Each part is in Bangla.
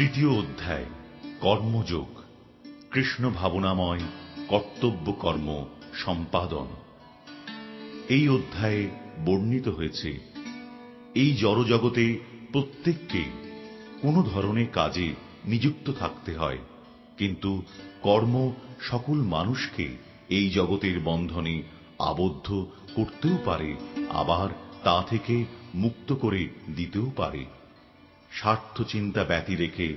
তৃতীয় অধ্যায়, কর্মযোগ। কৃষ্ণ ভাবনাময় কর্তব্য কর্ম সম্পাদন। এই অধ্যায়ে বর্ণিত হয়েছে, এই জড়জগতে প্রত্যেককে কোনো ধরনের কাজে নিযুক্ত থাকতে হয়, কিন্তু কর্ম সকল মানুষকে এই জগতের বন্ধনে আবদ্ধ করতেও পারে, আবার তা থেকে মুক্ত করে দিতেও পারে। স্বার্থচিন্তা ব্যতিরেকে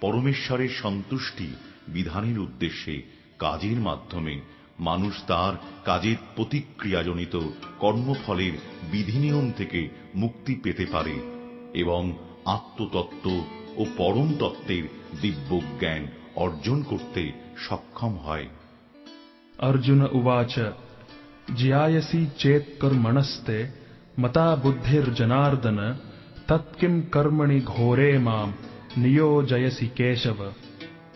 পরমেশ্বরের সন্তুষ্টি বিধানের উদ্দেশ্যে কাজের মাধ্যমে মানুষ তার কাজের প্রতিক্রিয়াজনিত কর্মফলের বিধিনিয়ম থেকে মুক্তি পেতে পারে এবং আত্মতত্ত্ব ও পরম তত্ত্বের দিব্যজ্ঞান অর্জন করতে সক্ষম হয়। অর্জুন উবাচ জিয়ায়সি চেত কর্মণস্তে মতা বুদ্ধির্জনার্দন तत्किं कर्मणि घोरे मां नियोजयसि केशव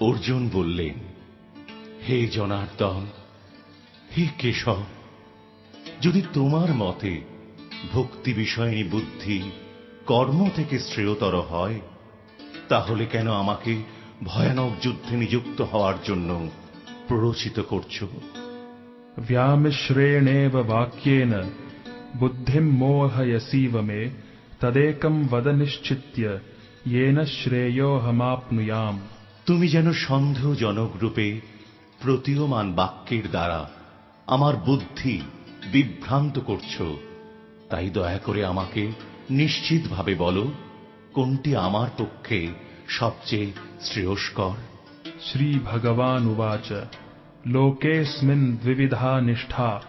অর্জুন বললেন হে জনার্দন হে কেশব যদি তোমার মতে ভক্তি বিষয়নী বুদ্ধি কর্ম থেকে শ্রেয়তর হয় তাহলে কেন আমাকে ভয়ানক যুদ্ধে নিযুক্ত হওয়ার জন্য প্ররোচিত করছো व्यामिश्रेणेव वाक्येन बुद्धिं मोहयसीव मे তদেকম বদ নিশ্চিত্য ইয়েন শ্রেয়োহমাপ্নুয়াম তুমি যেন সন্দেহজনক রূপে প্রতীয়মান বাক্যের দ্বারা আমার বুদ্ধি বিভ্রান্ত করছ তাই দয়া করে আমাকে নিশ্চিতভাবে বলো কোনটি আমার পক্ষে সবচেয়ে শ্রেয়স্কর? শ্রী ভগবান উবাচ লোকেস্মিন দ্বিবিধা নিষ্ঠা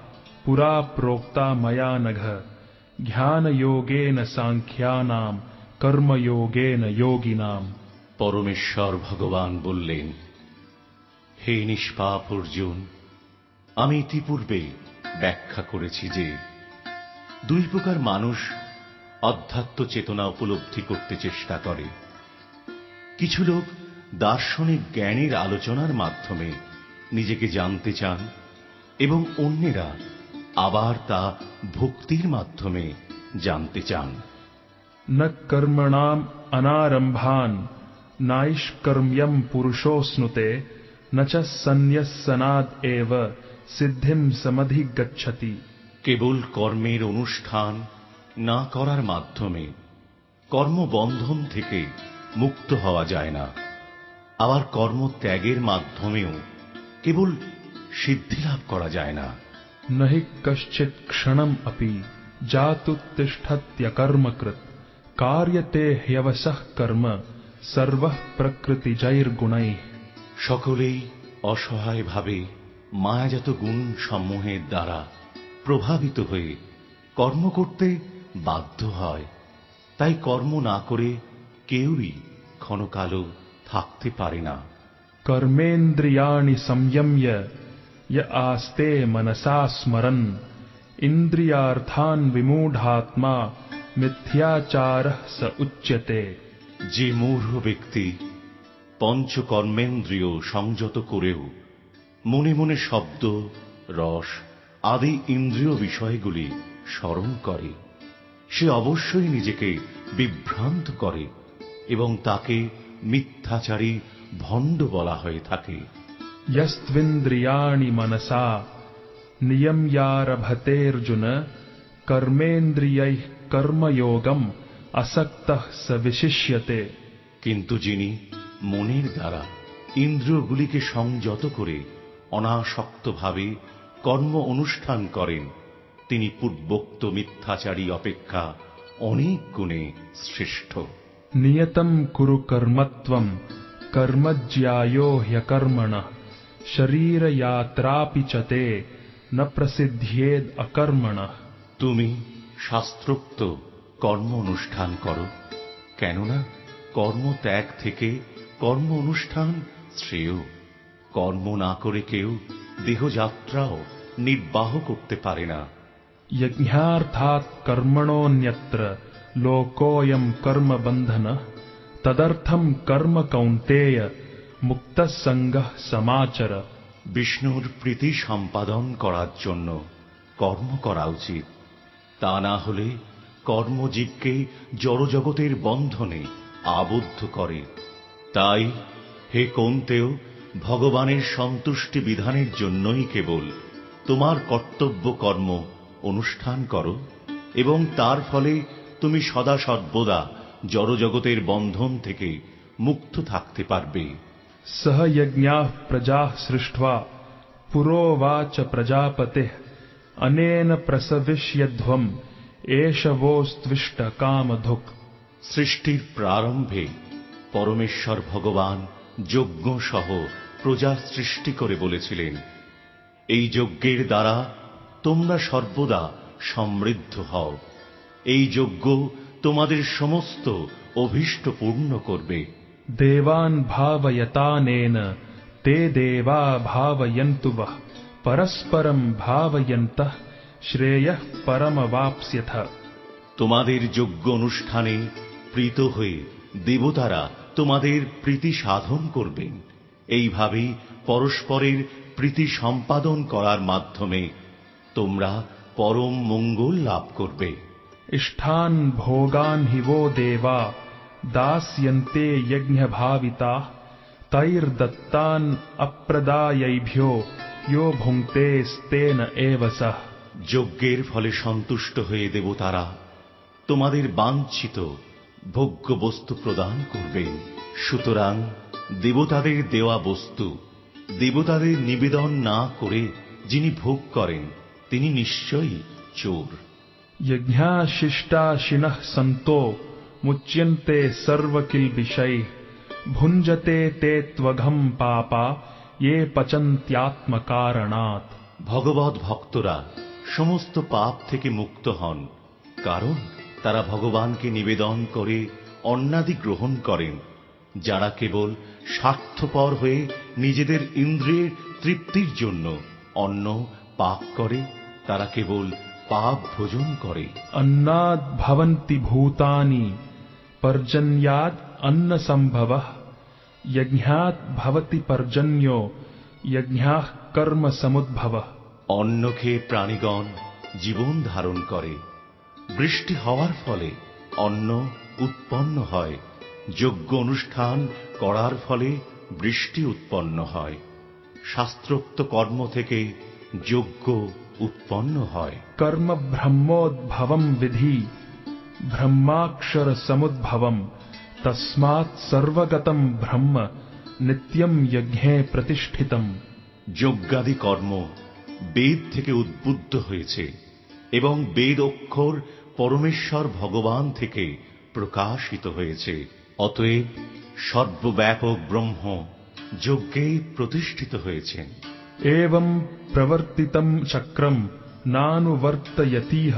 পুরা প্রোক্তা ময়া নঘ। ধ্যানযোগেন সাংখ্যানাম কর্মযোগেন যোগিনাম পরমেশ্বর ভগবান বললেন হে নিষ্পাপ অর্জুন আমি ইতিপূর্বে ব্যাখ্যা করেছি যে, দুই প্রকার মানুষ অধ্যাত্ম চেতনা উপলব্ধি করতে চেষ্টা করে। কিছু লোক দার্শনিক জ্ঞানের আলোচনার মাধ্যমে নিজেকে জানতে চান এবং অন্যেরা আবার তা ভক্তির মাধ্যমে জানতে চান न कर्मणाम् अनारम्भान् नाइष्कर्म्यम् पुरुषोऽश्नुते न च सन्न्यस्सनाद् एव सिद्धिम् समधिगच्छति কেবল কর্মের অনুষ্ঠান না করার মাধ্যমে কর্মবন্ধন থেকে মুক্ত হওয়া যায় না আবার কর্ম ত্যাগের মাধ্যমেও কেবল সিদ্ধি লাভ করা যায় না न हि कश्चित् क्षणम् अपि जातुत्तिष्ठत्यकर्मकृत् कार्यते ह्यवसः कर्म सर्वः प्रकृतिजैर्गुणैः সকলেই অসহায়ভাবে মায়াজাত গুণ সমূহের দ্বারা প্রভাবিত হয়ে কর্ম করতে বাধ্য হয় তাই কর্ম না করে কেউই ক্ষণকালও থাকতে পারে না कर्मेन्द्रियाणि संयम्य य आस्ते मनसा स्मरन् इन्द्रियार्थान् विमूढात्मा मिथ्याचारः स उच्यते যে মূঢ় ব্যক্তি পঞ্চকর্মেন্দ্রিয় সংযত করেও মনে মনে শব্দ রস আদি ইন্দ্রিয় বিষয়গুলি স্মরণ করে সে অবশ্যই নিজেকে বিভ্রান্ত করে এবং তাকে মিথ্যাচারী ভণ্ড বলা হয়ে থাকে यस्त्विन्द्रियाणि मनसा नियम्यारभतेऽर्जुन कर्मेन्द्रियैः कर्मयोगम् असक्तः स विशिष्यते কিন্তু যিনি মনের দ্বারা ইন্দ্রিয়গুলিকে সংযত করে অনাসক্তভাবে কর্ম অনুষ্ঠান করেন তিনি পূর্বোক্ত মিথ্যাচারী অপেক্ষা অনেক গুণে শ্রেষ্ঠ नियतम् कुरु कर्मत्वम् कर्मज्यायो ह्यकर्मणः शरीरयात्रापि च ते न प्रसिद्ध्येद् अकर्मणः তুমি শাস্ত্রোক্ত কর্ম অনুষ্ঠান করো কেননা কর্ম ত্যাগ থেকে কর্ম অনুষ্ঠান শ্রেয় কর্ম না করে কেউ দেহযাত্রাও নির্বাহ করতে পারে না यज्ञार्थात् कर्मणोऽन्यत्र लोकोऽयम् कर्मबन्धनः तदर्थम् कर्म कौन्तेय মুক্তসঙ্গ সমাচর। বিষ্ণুর প্রীতি সম্পাদন করার জন্য কর্ম করা উচিত। তা না হলে কর্মজীবকে জড়জগতের বন্ধনে আবদ্ধ করে। তাই হে কোনতেও ভগবানের সন্তুষ্টি বিধানের জন্যই কেবল তোমার কর্তব্য কর্ম অনুষ্ঠান করো এবং তার ফলে তুমি সদা সর্বদা জড়জগতের বন্ধন থেকে মুক্ত থাকতে পারবে। सह यज्ञाः प्रजाः सृष्ट्वा पुरोवाच प्रजापतिः अनेन प्रसविष्यध्वम् एष वोस्त्विष्ट कामधुक् সৃষ্টির প্রারম্ভে পরমেশ্বর ভগবান যজ্ঞ সহ প্রজা সৃষ্টি করে বলেছিলেন এই যজ্ঞের দ্বারা তোমরা সর্বদা সমৃদ্ধ হও এই যজ্ঞ তোমাদের সমস্ত অভীষ্ট পূর্ণ করবে देवान् भावयतानेन ते देवा भावयन्तु वः परस्परम् भावयन्तः श्रेयः परमवाप्स्यथ তোমাদের যজ্ঞ অনুষ্ঠানে প্রীত হয়ে দেবতারা তোমাদের প্রীতি সাধন করবেন এইভাবেই পরস্পরের প্রীতি সম্পাদন করার মাধ্যমে তোমরা পরম মঙ্গল লাভ করবে इष्ठान् भोगान् हि वो देवा दास्यन्ते यज्ञभाविताः तैर्दत्तान् अप्रदायैभ्यो यो भुङ्क्तेस्तेन एव सः যজ্ঞের ফলে সন্তুষ্ট হয়ে দেবতারা তোমাদের বাঞ্ছিত ভোগ্য বস্তু প্রদান করবেন সুতরাং দেবতাদের দেওয়া বস্তু দেবতাদের নিবেদন না করে যিনি ভোগ করেন তিনি নিশ্চয়ই চোর মুচ্যন্তে সর্বকিল বিষয় ভুঞ্জতে তে ত্বঘম পাপা এ পচন্ত্যাত্ম কারণাৎ ভগবত ভক্তরা সমস্ত পাপ থেকে মুক্ত হন কারণ তারা ভগবানকে নিবেদন করে অন্নাদি গ্রহণ করেন যারা কেবল স্বার্থপর হয়ে নিজেদের ইন্দ্রিয়ের তৃপ্তির জন্য অন্ন পাপ করে তারা কেবল পাপ ভোজন করে। অন্নাদ ভবন্তি ভূতানি पर्जन्याद् अन्नसम्भवः यज्ञात् भवति पर्जन्यो यज्ञाः कर्म समुद्भवः অন্ন খেয়ে প্রাণীগণ জীবন ধারণ করে বৃষ্টি হওয়ার ফলে অন্ন উৎপন্ন হয় যজ্ঞ অনুষ্ঠান করার ফলে বৃষ্টি উৎপন্ন হয় শাস্ত্রোক্ত কর্ম থেকে যজ্ঞ উৎপন্ন হয় कर्म ब्रह्मोद्भवम् विधि ब्रह्माक्षर समुद्भवम् तस्मात् सर्वगतम् ब्रह्म नित्यम् यज्ञे प्रतिष्ठितम् যজ্ঞাদি কর্ম বেদ থেকে উদ্বুদ্ধ হয়েছে এবং বেদ অক্ষর পরমেশ্বর ভগবান থেকে প্রকাশিত হয়েছে অতএব সর্বব্যাপক ব্রহ্ম যজ্ঞে প্রতিষ্ঠিত হয়েছেন एवम् प्रवर्तितम् चक्रम् नानुवर्तयतीह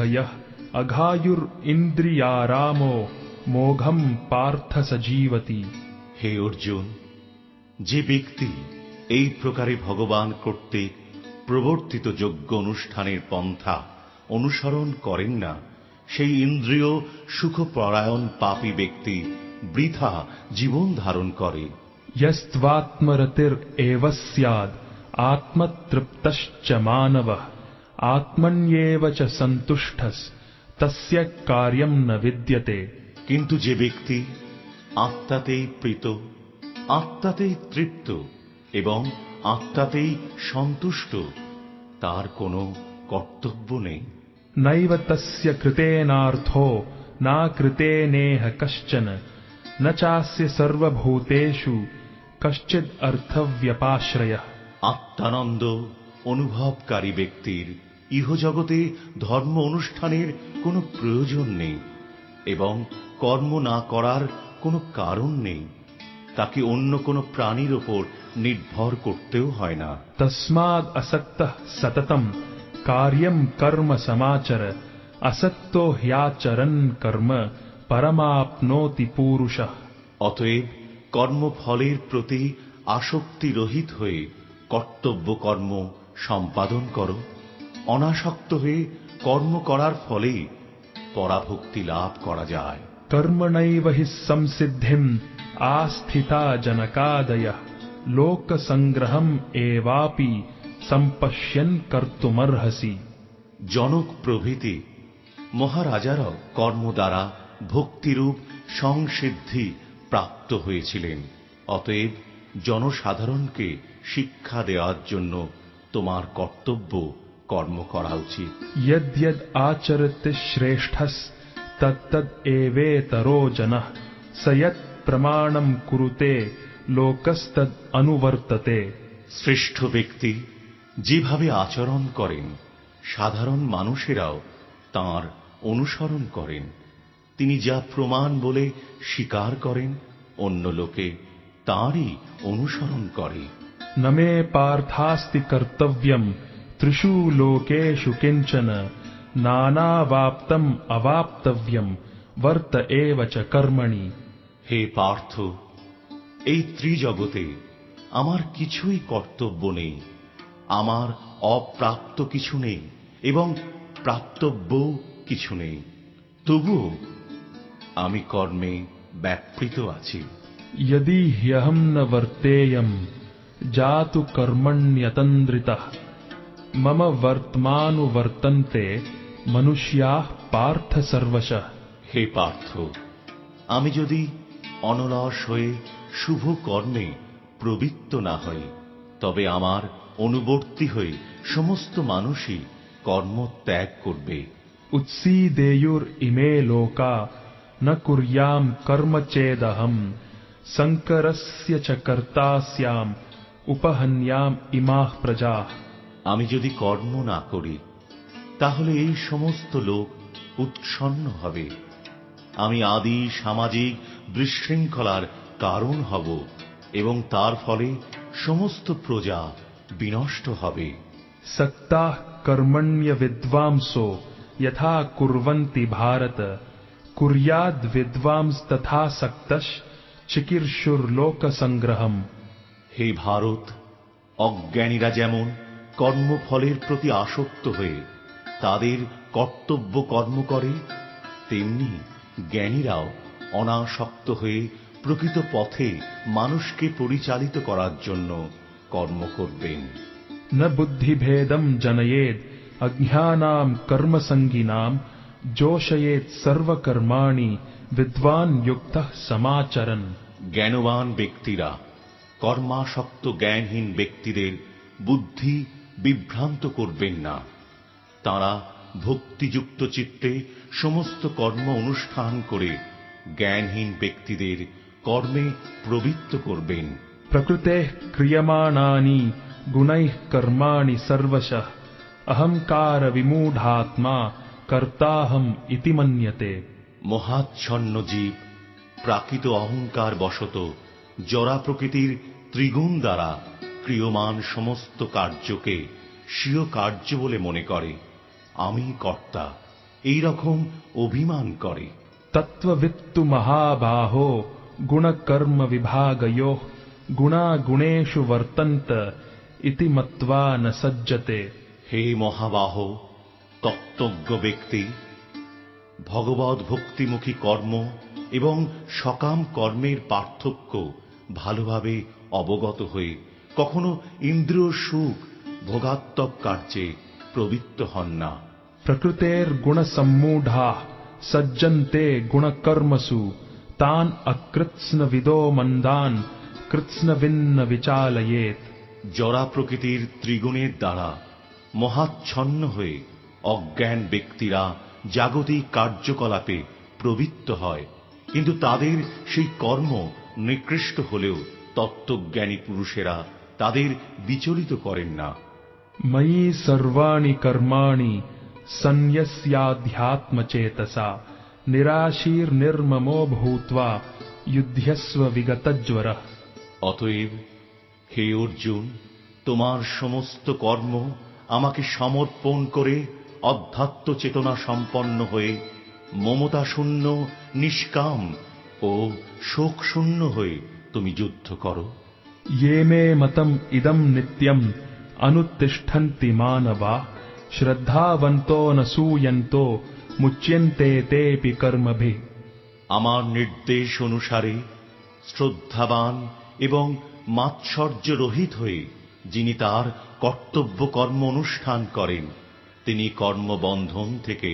অঘায়ুর ইন্দ্রিয়ারাম মোঘম পার্থ সজীবতি হে অর্জুন যে ব্যক্তি এই প্রকারে ভগবান কর্তৃক প্রবর্তিত যোগ্য অনুষ্ঠানের পন্থা অনুসরণ করেন না সেই ইন্দ্রিয় সুখপরায়ণ পাপী ব্যক্তি বৃথা জীবন ধারণ করে। ইয়স্ত্বাত্মরতির এব স্যাদ আত্মতৃপ্তশ্চ মানব আত্মন্যেব চ সন্তুষ্টস্ तस्य कार्यम् न विद्यते কিন্তু যে ব্যক্তি আত্মাতেই প্রীত আত্মাতেই তৃপ্ত এবং আত্মাতেই সন্তুষ্ট তার কোনো কর্তব্য নেই नैव तस्य कृतेनार्थो नाकृतेनेह कश्चन न चास्य सर्वभूतेषु कश्चिद् अर्थव्यपाश्रयः আত্মানন্দ অনুভবকারী ব্যক্তির ইহজগতে ধর্ম অনুষ্ঠানের কোন প্রয়োজন নেই এবং কর্ম না করার কোন কারণ নেই। তাকে অন্য কোন প্রাণীর ওপর নির্ভর করতেও হয় না। তসমাদ অসত্য সততম। কার্যম কর্ম সমাচর। অসত্য হ্যাচরণ কর্ম পরমাপনোতি পুরুষ। অতএব কর্মফলের প্রতি আসক্তি রহিত হয়ে কর্তব্য কর্ম সম্পাদন করো। অনাসক্ত হয়ে কর্ম করার ফলে পরাভক্তি লাভ করা যায়। কর্মণৈব হি সংসিদ্ধিম আস্থিতা জনকাদয়। লোক সংগ্রহম এবাপি সম্পশ্যন কর্তুমর্হসি। জনক প্রভৃতি মহারাজারাও কর্ম দ্বারা ভক্তিরূপ সংসিদ্ধি প্রাপ্ত হয়েছিলেন। অতএব জনসাধারণকে শিক্ষা দেওয়ার জন্য তোমার কর্তব্য কর্ম করা উচিত। ইয়দ শ্রেষ্ঠ আচরত শ্রেষ্ঠস তত্তদ এবেতরো কুরুতে লোকস্তদ অনুবর্ততে শ্রেষ্ঠ ব্যক্তি যেভাবে আচরণ করেন সাধারণ মানুষেরাও তার অনুসরণ করেন। তিনি যা প্রমাণ বলে স্বীকার করেন অন্য লোকে তাঁরই অনুসরণ করে। নমে পার্থাস্তি কর্তব্যম कर्तव्यम् त्रिषु लोकेषु किञ्चन नानावाप्तम् अवाप्तव्यम् वर्त एव च कर्मणि হে পার্থ এই ত্রিজগতে আমার কিছুই কর্তব্য নেই আমার অপ্রাপ্ত কিছু নেই এবং প্রাপ্তব্য কিছু নেই তবুও আমি কর্মে ব্যাপৃত আছি यदि ह्यहम् न वर्तेयम् जातु कर्मण्यतन्द्रितः मम বর্তমানুবর্তন্তে মনুষ্যা পার্থ সর্বশ হে পার্থ আমি যদি অনলস হয়ে শুভ কর্মে প্রবৃত্ত না হই তবে আমার অনুবর্তী হয়ে সমস্ত মানুষই কর্ম ত্যাগ করবে। উৎসীদেয়ুর ইমে লোকা ন কুর্যাম কর্ম চেদহম সংকরস্য চ কর্তা স্যাম উপহন্যাম ইমাহ প্রজা। আমি যদি কর্ম না করি তাহলে এই সমস্ত লোক উৎসন্ন হবে। আমি আদি সামাজিক বিশৃঙ্খলার কারণ হব এবং তার ফলে সমস্ত প্রজা বিনষ্ট হবে। সত্তা কর্মণ্য বিদ্বাংসো যথা কুর্বন্তি ভারত। কুরিয়াদ বিদ্বাংস তথা সক্তশ চিকির্ষুর লোক সংগ্রহম হে ভারত অজ্ঞানীরা যেমন কর্মফলের প্রতি আসক্ত হয়ে তাদের কর্তব্য কর্ম করে তেমনি জ্ঞানীরাও অনাসক্ত হয়ে প্রকৃত পথে মানুষকে পরিচালিত করার জন্য কর্ম করবেন। না বুদ্ধিভেদম জনয়েদ অজ্ঞানাম কর্মসঙ্গীনাম জোশয়েদ সর্বকর্মাণি বিদ্বান যুক্ত সমাচরণ। জ্ঞানবান ব্যক্তিরা কর্মাসক্ত জ্ঞানহীন ব্যক্তিদের বুদ্ধি বিভ্রান্ত করবেন না। তারা ভক্তিযুক্ত চিত্তে সমস্ত কর্ম অনুষ্ঠান করে জ্ঞানহীন ব্যক্তিদের কর্মে প্রবৃত্ত করবেন। প্রকৃতে ক্রিয়মাণানি গুণৈ কর্মাণি সর্বশ। অহংকার বিমূঢ়াত্মা কর্তাহম ইতি মন্যতে। মহাচ্ছন্ন জীব প্রাকৃত অহংকার বশত জরা প্রকৃতির ত্রিগুণ দ্বারা ক্রিয়মান সমস্ত কার্যকে স্বীয় কার্য বলে মনে করে। আমি কর্তা এই রকম অভিমান করে। তত্ত্ববিত্তু মহাবাহ গুণকর্ম বিভাগয়ো গুণা গুণেশু বর্তন্ত ইতি মত্বা ন সজ্জতে। হে মহাবাহ তত্ত্বজ্ঞ ব্যক্তি ভগবত ভক্তিমুখী কর্ম এবং সকাম কর্মের পার্থক্য ভালোভাবে অবগত হয়ে কখনো ইন্দ্রিয় সুখ ভোগাত্মক কার্যে প্রবৃত্ত হন না। প্রকৃতের গুণ সম্মূঢ়া সজ্জন্তে গুণকর্মসু তান অকৃৎস্ন অকৃৎস্নবিদো মন্দান কৃৎস্ন কৃৎস্নবিন্ন বিচালয়েত। জরা প্রকৃতির ত্রিগুণের দ্বারা মহাচ্ছন্ন হয়ে অজ্ঞান ব্যক্তিরা জাগতিক কার্যকলাপে প্রবৃত্ত হয় কিন্তু তাদের সেই কর্ম নিকৃষ্ট হলেও তত্ত্বজ্ঞানী পুরুষেরা তাদের বিচলিত করেন না। ময়ি সর্বাণি কর্মাণি সন্ন্যস্যাধ্যাত্মচেতসা নিরাশীর নির্মমো ভূত্বা যুদ্ধস্ব বিগতজ্বর অতএব হে অর্জুন তোমার সমস্ত কর্ম আমাকে সমর্পণ করে অধ্যাত্ম চেতনা সম্পন্ন হয়ে মমতা শূন্য নিষ্কাম ও শোক শূন্য হয়ে তুমি যুদ্ধ করো। ये मे मतम् इदम् नित्यम् अनुतिष्ठन्ति मानवा श्रद्धावन्तो न सूयन्तो मुच्यन्ते तेऽपि कर्मभिः আমার নির্দেশ অনুসারে শ্রদ্ধাবান এবং মাৎসর্য রহিত হয়ে যিনি তার কর্তব্য কর্ম অনুষ্ঠান করেন তিনি কর্মবন্ধন থেকে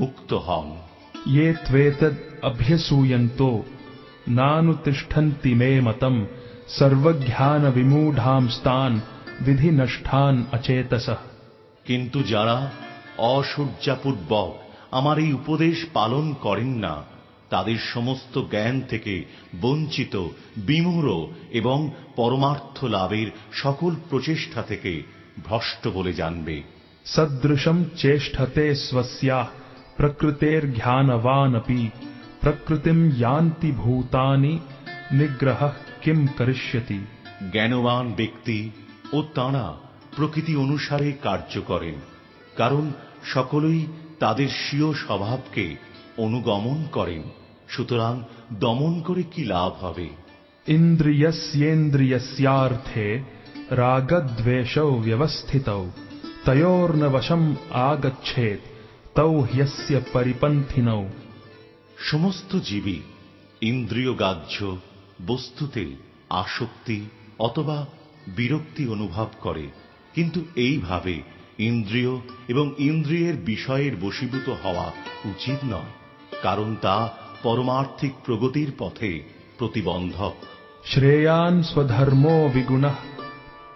মুক্ত হন ये त्वेतद् अभ्यसूयन्तो नानुतिष्ठन्ति मे সর্বজ্ঞান বিমূঢ়াম স্থান বিধি নষ্ঠান অচেতস কিন্তু যারা অসূর্যাপূর্বক আমার এই উপদেশ পালন করেন না তাদের সমস্ত জ্ঞান থেকে বঞ্চিত বিমূঢ় এবং পরমার্থ লাভের সকল প্রচেষ্টা থেকে ভ্রষ্ট বলে জানবে। সদৃশম চেষ্টতে স্বস্যা প্রকৃতের জ্ঞানবানপি প্রকৃতিম ইয়ান্তি ভূতানি নিগ্রহ কিম করিষ্যতি? জ্ঞানবান ব্যক্তি ও তাঁরা প্রকৃতি অনুসারে কার্য করেন কারণ সকলেই তাদের স্বীয় স্বভাবকে অনুগমন করেন। সুতরাং দমন করে কি লাভ হবে? ইন্দ্রিয়স্যেন্দ্রিয়স্যার্থে রাগদ্বেষৌ ব্যবস্থিতৌ তয়োর্ন বশম আগচ্ছেত তৌ হ্যস্য পরিপন্থিনৌ। সমস্ত জীবই ইন্দ্রিয়গাহ্য বস্তুতে আসক্তি অথবা বিরক্তি অনুভব করে কিন্তু এইভাবে ইন্দ্রিয় এবং ইন্দ্রিয়ের বিষয়ের বশীভূত হওয়া উচিত নয় কারণ তা পরমার্থিক প্রগতির পথে প্রতিবন্ধক। শ্রেয়ান স্বধর্ম বিগুণ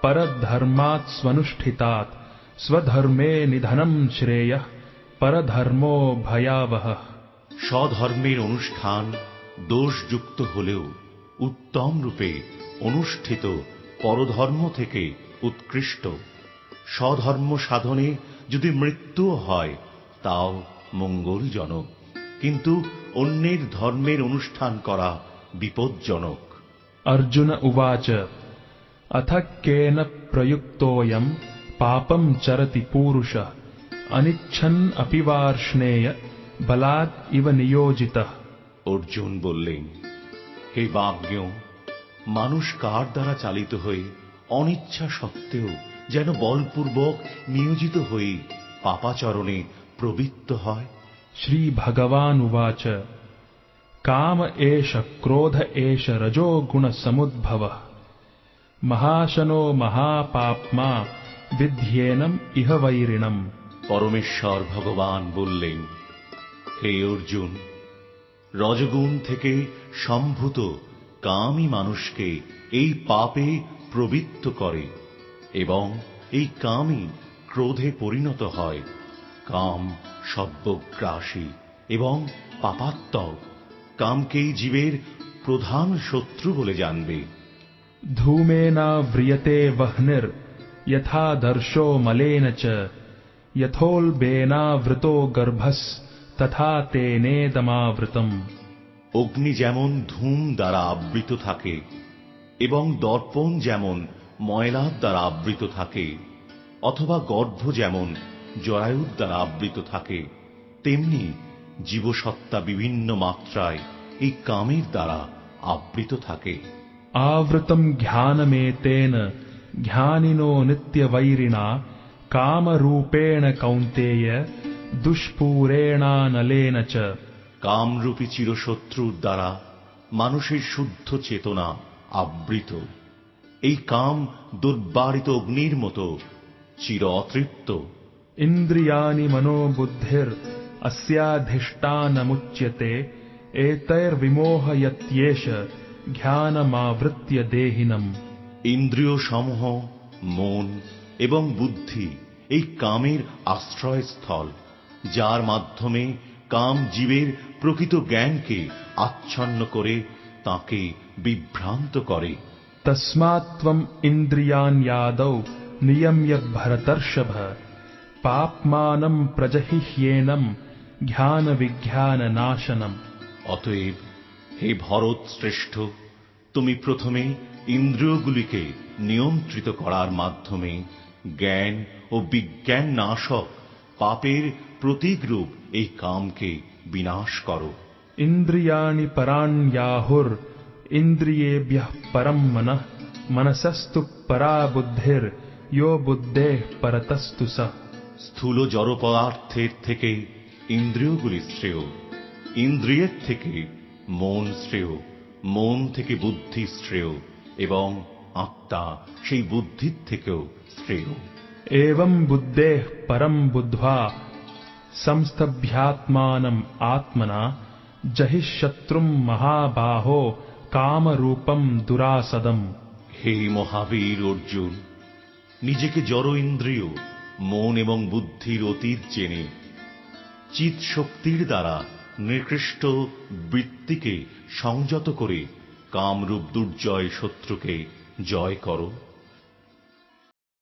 পরধর্মাৎ স্বনুষ্ঠিতাৎ স্বধর্মে নিধনম শ্রেয় পরধর্ম ভয়াবহ। স্বধর্মের অনুষ্ঠান দোষযুক্ত হলেও উত্তম রূপে অনুষ্ঠিত পরধর্ম থেকে উৎকৃষ্ট। স্বধর্ম সাধনে যদি মৃত্যুও হয় তাও মঙ্গলজনক। কিন্তু অন্যের ধর্মের অনুষ্ঠান করা বিপজ্জনক। অর্জুন উবাচ অথ কেন প্রযুক্তোয়ম পাপম চরতি পুরুষ অনিচ্ছন অপিবার্ষ্ণেয় বলাদ ইব নিয়োজিত। অর্জুন বললেন হে বাজ্ঞ মানুষ কার দ্বারা চালিত হয়ে অনিচ্ছা সত্ত্বেও যেন বলপূর্বক নিয়োজিত হয়ে পাপাচরণে প্রবৃত্ত হয়? শ্রী ভগবানুবাচ কাম এষ ক্রোধ এষ রজো গুণ সমুদ্ভব। মহাশনো মহাপাপমা বিধ্যেনম ইহ বৈরিণম। পরমেশ্বর ভগবান বললেন হে অর্জুন রজগুণ থেকে সম্ভূত কামি মানুষকে এই পাপে প্রবৃত্ত করে এবং এই কামই ক্রোধে পরিণত হয়। কাম সর্বগ্রাসী এবং পাপাত্মক কামকেই জীবের প্রধান শত্রু বলে জানবে। ধুমে না ব্রিয়তে ভ্রিয়তে যথা দর্শ মলেন চ যথোলবেনাবৃত গর্ভস তথা তেনেদমাবৃতম অগ্নি যেমন ধূম দ্বারা আবৃত থাকে এবং দর্পণ যেমন ময়লার দ্বারা আবৃত থাকে অথবা গর্ভ যেমন জরায়ুর দ্বারা আবৃত থাকে তেমনি জীবসত্তা বিভিন্ন মাত্রায় এই কামের দ্বারা আবৃত থাকে। আবৃতম জ্ঞানমেতেন জ্ঞানিনো নিত্যবৈরিণা কামরূপেণ কৌন্তেয়। দুষ্পূরেণানলেন চ। কামরূপী চিরশত্রুর দ্বারা মানুষের শুদ্ধ চেতনা আবৃত। এই কাম দুর্বারিত অগ্নির মতো চির অতৃপ্ত। ইন্দ্রিয়ানি মনোবুদ্ধির অস্যাধিষ্টানমুচ্যতে এতৈর্বিমোহয়ত্যেষ জ্ঞানমাবৃত্য দেহিনম। ইন্দ্রিয় সমূহ মন এবং বুদ্ধি এই কামের আশ্রয়স্থল। যার মাধ্যমে কাম জীবের প্রকৃত জ্ঞানকে আচ্ছন্ন করে তাকে বিভ্রান্ত করে। তস্মাত্ত্বম ইন্দ্রিয়াণ্যাদৌ নিয়ম্য ভরতর্ষভ। পাপমানম প্রজহিহ্যেনম জ্ঞান বিজ্ঞান নাশনম অতএব হে ভরত শ্রেষ্ঠ তুমি প্রথমে ইন্দ্রিয়গুলিকে নিয়ন্ত্রিত করার মাধ্যমে জ্ঞান ও বিজ্ঞান নাশক পাপের প্রতীকরূপ এই কামকে বিনাশ করো। ইন্দ্রিয়াণি পরাণ্যাহুর ইন্দ্রিয়েভ্য পরম মন মনসস্তু পরা বুদ্ধির ইয় বুদ্ধে পরতস্তু সহ স্থূল জড় থেকে ইন্দ্রিয়গুলি শ্রেয় ইন্দ্রিয়ের থেকে মন শ্রেয় মন থেকে বুদ্ধি শ্রেয় এবং আত্মা সেই বুদ্ধির থেকেও শ্রেয়। এবং বুদ্ধে পরম বুদ্ধা संस्तभ्यात्मानम् आत्मना जहि शत्रुम् महाबाहो कामरूपम् दुरासदम् হে মহাবীর অর্জুন নিজেকে জড় ইন্দ্রিয় মন এবং বুদ্ধির অতীত জেনে চিত শক্তির দ্বারা নিকৃষ্ট বৃত্তিকে সংযত করে কামরূপ দুর্জয় শত্রুকে জয় করো